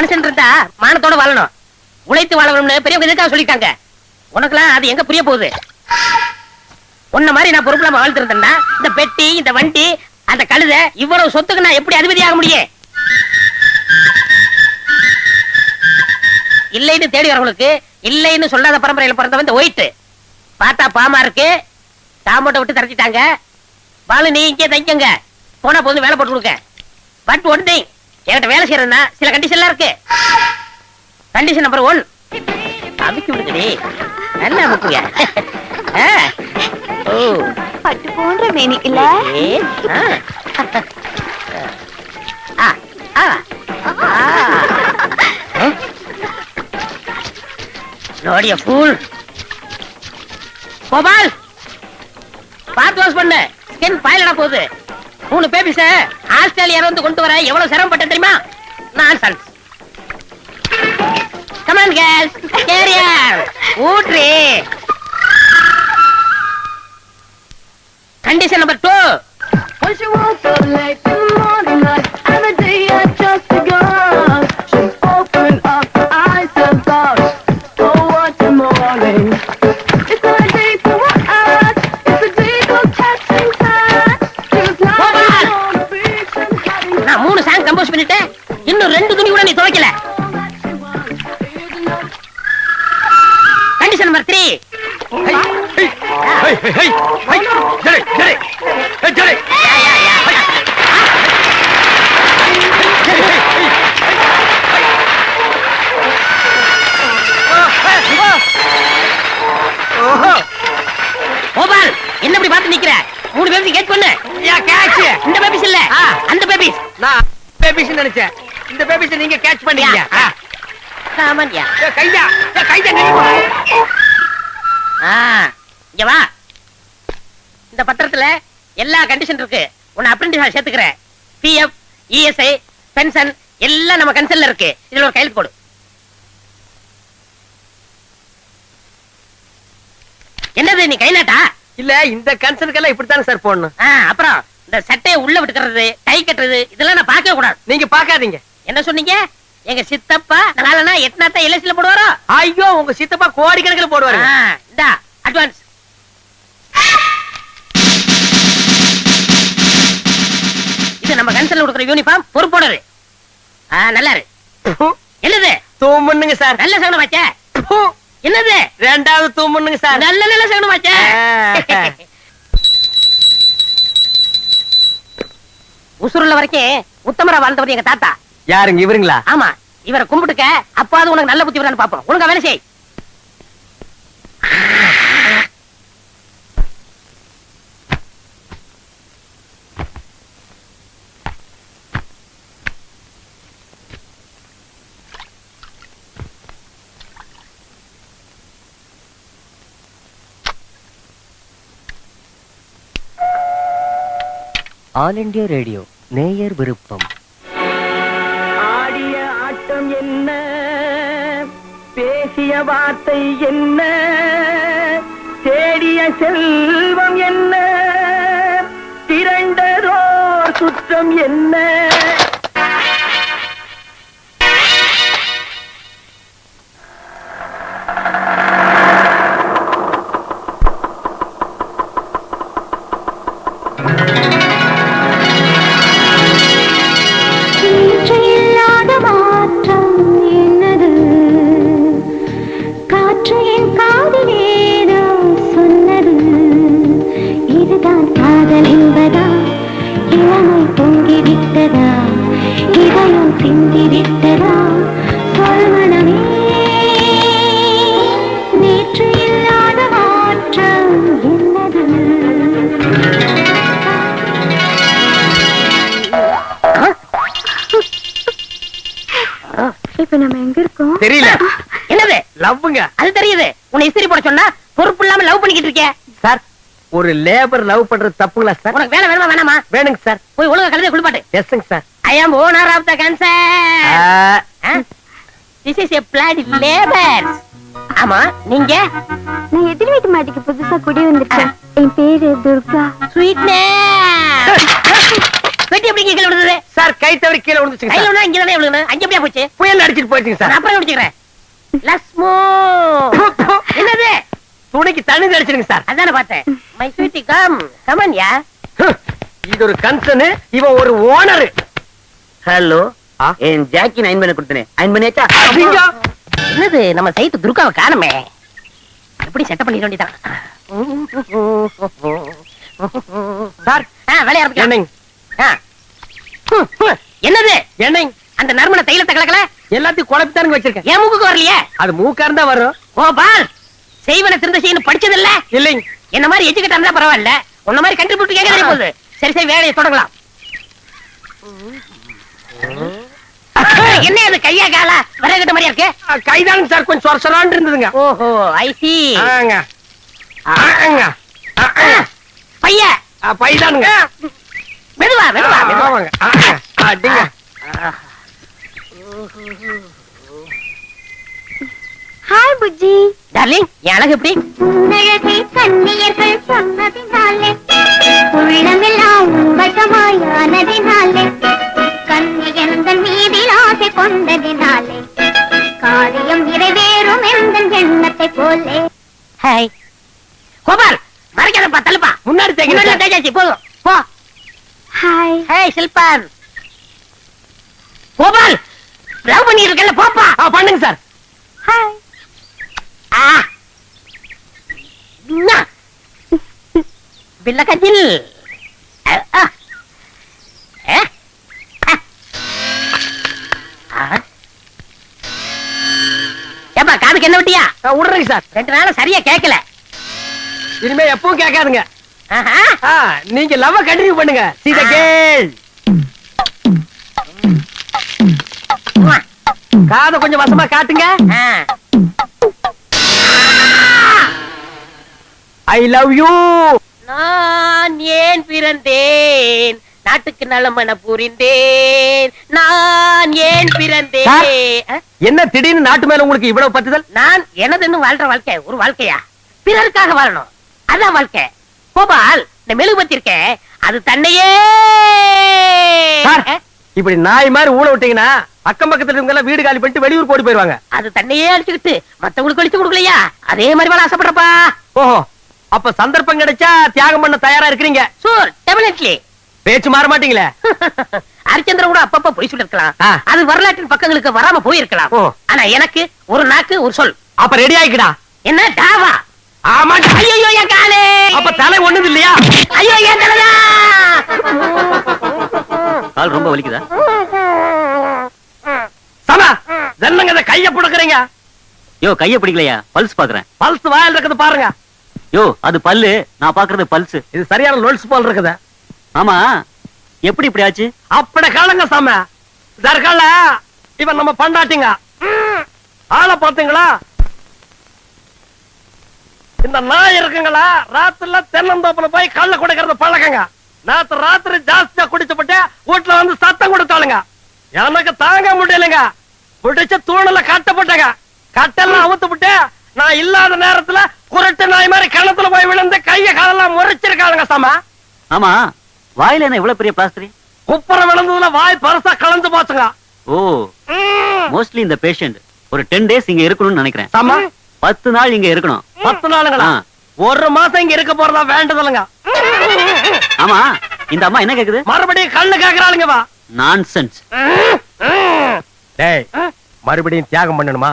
மனுஷன் இருந்தா மானத்தோட வாழணும். உழைத்து வாழணும்னு பெரியவங்க எதுக்காக சொல்லிட்டாங்க? உனக்குலாம் அது எங்க புரிய போகுது? உன்ன மாதிரி நான் பொறுப்பு இல்லாம வாழ்த்து இருந்தேன்னா இந்த பெட்டி இந்த வண்டி அந்த கழுத இவ்வளவு சொத்துக்கு நான் எப்படி அதிபதி ஆக முடியும்? இல்லைன்னு தேடி வரவங்களுக்கு இல்லைன்னு சொல்லாத பரம்பரையில பிறந்தவன் இந்த ஒயிட் பார்த்தா பாமா இருக்கு. தாமோட்டை விட்டு தரச்சிட்டாங்க பாலு நீ இங்கே தைக்கங்க போனா போதும் வேலை போட்டு கொடுக்க. பட் ஒன் திங் என்கிட்ட வேலை செய்யறதுனா சில கண்டிஷன்லாம் இருக்கு. கண்டிஷன் நம்பர் ஒன் அமுக்கி விடுங்கடி. நல்லா அமுக்குங்க. ஓ. பட்டு போன்ற மேனி இல்ல. நோடிய ஃபூல் கோபால். பார்த்து வாஷ் பண்ணு. ஸ்கின் பாயிலடா போகுது. மூணு பேபிஸ ஆஸ்திரேலியா வந்து கொண்டு வர எவ்வளவு சிரமப்பட்ட தெரியுமா? நான் sons come on girls girls career condition number two babies நினைச்சேன். இந்த பேபிஸ் நீங்க கேட்ச் பண்ணீங்க. சாமான்யா கையா. கையா ஆ, இங்க வா. இந்த பத்திரத்துல எல்லா கண்டிஷன் இருக்கு. உன்னை அப்ரெண்டிஸ் சேர்த்துக்கிறேன். பிஎஃப் இஎஸ்ஐ பென்ஷன் எல்லாம் நம்ம கன்சல்ல இருக்கு. இதுல ஒரு கையெழுத்து போடு. என்னது நீ கை நாட்டா? இல்ல இந்த கன்சர்னுக்கெல்லாம் இப்படித்தானே சார் போடணும். அப்புறம்? இந்த சட்டையை உள்ள விட்டுக்கிறது டை கட்டுறது இதெல்லாம் நான் பார்க்கவே கூடாது. நீங்க பாக்காதீங்க என்ன சொன்னீங்க? எங்க சித்தப்பா நாலனா எட்னாத்தா எல்எஸ்ல போடுவாரோ? ஐயோ உங்க சித்தப்பா கோடி கணக்கில் போடுவாரு இந்தா அட்வான்ஸ் இது நம்ம கன்சல்ல கொடுக்குற யூனிஃபார்ம் பொறுப்போடரு நல்லா இருக்கு என்னது? தூமுன்னுங்க சார். நல்ல சகனமாச்சே. என்னது? ரெண்டாவது தூமுன்னுங்க சார். நல்ல நல்ல சகனமாச்சே. ஆ. உசுருள்ள வரைக்கும் உத்தமரா வாழ்ந்தவர் எங்க தாத்தா. யாருங்க இவருங்களா? ஆமா இவரை கும்பிட்டுக்க அப்பாவது உனக்கு நல்ல புத்தி வரான்னு பாப்போம் ஒழுங்கா வேலை செய். ஆல் இண்டியா ரேடியோ நேயர் விருப்பம். ஆடிய ஆட்டம் என்ன? பேசிய வார்த்தை என்ன? தேடிய செல்வம் என்ன? திரண்டதோர் சுற்றம் என்ன? லவ்வுங்க. அது தெரியுது. உன்னை இஸ்திரி போட சொன்னா பொறுப்பு இல்லாம லவ் பண்ணிக்கிட்டு இருக்க. சார் ஒரு லேபர் லவ் பண்றது தப்புங்களா சார் உனக்கு வேலை வேணுமா வேணாமா? வேணுங்க சார் போய் ஒழுங்கா கழுதை குளிப்பாட்டு. எஸ்ங்க sir I am owner of the concern this is a flat labour ஆமா நீங்க? நான் எதிர் வீட்டு மாட்டுக்கு புதுசா குடி வந்திருக்கேன். என் பேரு துர்கா. ஸ்வீட்னே வெட்டி எப்படி கீழே விழுந்தது? சார் கை தவறி கீழே விழுந்துச்சுங்க கையில இங்க தானே விழுகணும் அங்க எப்படியா போச்சு? புயல் அடிச்சிட்டு போயிடுச்சுங்க நான் சார் அப்புறம் விடுச்சுக்கிறேன் தண்ணி அடிச்சிருங்க சார். அதானே பார்த்தேன். My sweetie come come on yeah ஒரு கன்சர்ன் இவன் ஒரு ஓனர். ஹலோ என் ஜாக்கி அயன் பண்ண கொடுத்தனே. அயன் பண்ணியாச்சா என்னது நம்ம சைத்து துர்காவை காணுமே? எப்படி செட்டப் பண்ணிட வேண்டியதான் சார் ஆ, வேலைய ஆரம்பிக்கலாம். என்னங்க ஆ. ஹம், ஹம். என்னது? என்னங்க அந்த நறுமண தைலத்தை கலக்கல? எல்லாத்தையும் குழப்பித்தானுங்க வச்சிருக்கேன். என் மூக்குக்கு வரலையே? அது மூக்கா இருந்தா வரும். கோபால் செய்வன திருந்த செய்யணும் படிச்சது இல்ல இல்லைங்க. என்ன மாதிரி எஜுகேட் இருந்தா பரவாயில்ல. உன்ன மாதிரி கண்டுபிடிச்சு கேட்க தெரிய போகுது. சரி சரி வேலையை தொடங்கலாம். என்ன அது கையா காலா? விறகுட்ட மாதிரியா இருக்கு? ஆ, கைதானுங்க சார் கொஞ்சம் சொர சொரான்னு இருந்ததுங்க. ஓஹோ ஐ சி ஆங்க. ஆங்க. பைய. பைதானுங்க. மெதுவா மெதுவா மெதுவா. ஆமாங்க. ஆ, ஆ, அடிங்க. ஹாய் புஜ்ஜி. டார்லிங் என் அழகு எப்படி? உன்னழகை கண்ணியர்கள் சொன்னதினாலே உள்ளமெல்லாம் வசமாயானதினாலே கண்ணியந்தன் மீதில் ஆசை கொண்டதினாலே காரியம் நிறைவேறும் எந்த எண்ணத்தை போலே. ஹாய் கோபால் மறைக்காதப்பா தள்ளுப்பா. முன்னாடி. தேய்ச்சாச்சு போதும் போ. ஹாய் ஹாய் சில்பான் கோபால் லவ் பண்ணி இருக்கல போப்பா பண்ணுங்க சார். ஹாய் ஆ நா. ஆ. ஏப்பா காதுக்கு என்ன விட்டியா? விடுறேங்க சார். ரெண்டு நாளா சரியா கேட்கல இனிமே எப்பவும் கேட்காதுங்க. நீங்க லவ் கண்டினியூ பண்ணுங்க. Girl. உம்மா. காதை கொஞ்சம் வசமா காட்டுங்க. ஐ லவ் யூ ஏன் பிறந்தேன்? நாட்டுக்கு நலமன புரிந்தேன் நான் ஏன் பிறந்தேன்? என்ன திடீர்னு நாட்டு மேல உங்களுக்கு இவ்வளவு பத்துதல் நான் எனதுன்னு வாழ்ற வாழ்க்கை ஒரு வாழ்க்கையா? பிறருக்காக வாழணும். அதான் வாழ்க்கை. கோபால் இந்த மெழுகுபத்தி இருக்கே அது தன்னையே! இப்படி நாய் மாதிரி ஊழ விட்டீங்கன்னா அக்கம் பக்கத்துல இருக்கவங்க வீடு காலி பண்ணிட்டு வெளியூர் போடி போயிருவாங்க. அது தன்னையே அடிச்சுக்கிட்டு மத்தவங்களுக்கு அடிச்சு கொடுக்கலையா? அதே மாதிரி வாழ ஆசைப்படுறப்பா. ஓஹோ அப்ப சந்தர்ப்பம் கிடைச்சா தியாகம் பண்ண தயாரா இருக்கிறீங்க. சூர் டெபினெட்லி பேச்சு மாற மாட்டீங்களே? ஹரிச்சந்திரன் கூட அப்பப்ப பொய் சொல்லிருக்கலாம். அது வரலாற்றின் பக்கங்களுக்கு வராம போயிருக்கலாம். ஆனா எனக்கு ஒரு நாக்கு ஒரு சொல். அப்ப ரெடி ஆயிக்கடா. என்ன? டாவா. ஆமா. ஐயோ என் காலே. அப்ப தலை ஒண்ணுது இல்லையா? ஐயோ என் தலைதா கால் ரொம்ப வலிக்குதா? சமா ஜன்னங்க இத கைய புடுக்குறீங்க. யோ கைய பிடிக்கலையா? பல்ஸ் பாக்குறேன். பல்ஸ் வாயில் இருக்குது பாருங்க. யோ அது பல்லு. நான் பாக்குறது பல்ஸ். இது சரியான லொல்ஸ் போல் இருக்குது. ஆமா. எப்படி இப்படி ஆச்சு? அப்பட காலங்க சாம. தற்கால இவன் நம்ம பண்டாட்டிங்க. ஆளை பாத்தீங்களா இந்த நாய் இருக்குங்களா ராத்திரில தென்னந்தோப்புல போய் கள்ள குடிக்கிறது பழக்கங்க. நேத்து ராத்திரி ஜாஸ்தியா குடிச்சுப்பட்டு வீட்டுல வந்து சத்தம் கொடுத்தாளுங்க. எனக்கு தாங்க முடியலைங்க. பிடிச்சு தூணுல கட்டப்பட்டங்க. கட்டெல்லாம் அவுத்து விட்டு நான் இல்லாத நேரத்துல குருட்டு நாய் மாதிரி கிணத்துல போய் விழுந்து கைய காலெல்லாம் முறைச்சிருக்காளுங்க சாம. ஆமா வாயில என்ன இவ்வளவு பெரிய பிளாஸ்டரி குப்புற விழுந்ததுல வாய் பரசா கலந்து போச்சுங்க. ஓ மோஸ்ட்லி இந்த பேஷண்ட் ஒரு டென் டேஸ் இங்க இருக்கணும்னு நினைக்கிறேன். சாமா. பத்து நாள் இங்க இருக்கணும். பத்து நாளுங்களா. ஒரு மாசம் இங்க இருக்க போறதா வேண்டதில்லைங்க ஆமா இந்த அம்மா என்ன கேக்குது? மறுபடியும் கண்ணு கேக்குறாளுங்க வா. நான்சென்ஸ் டேய் மறுபடியும் தியாகம் பண்ணணுமா?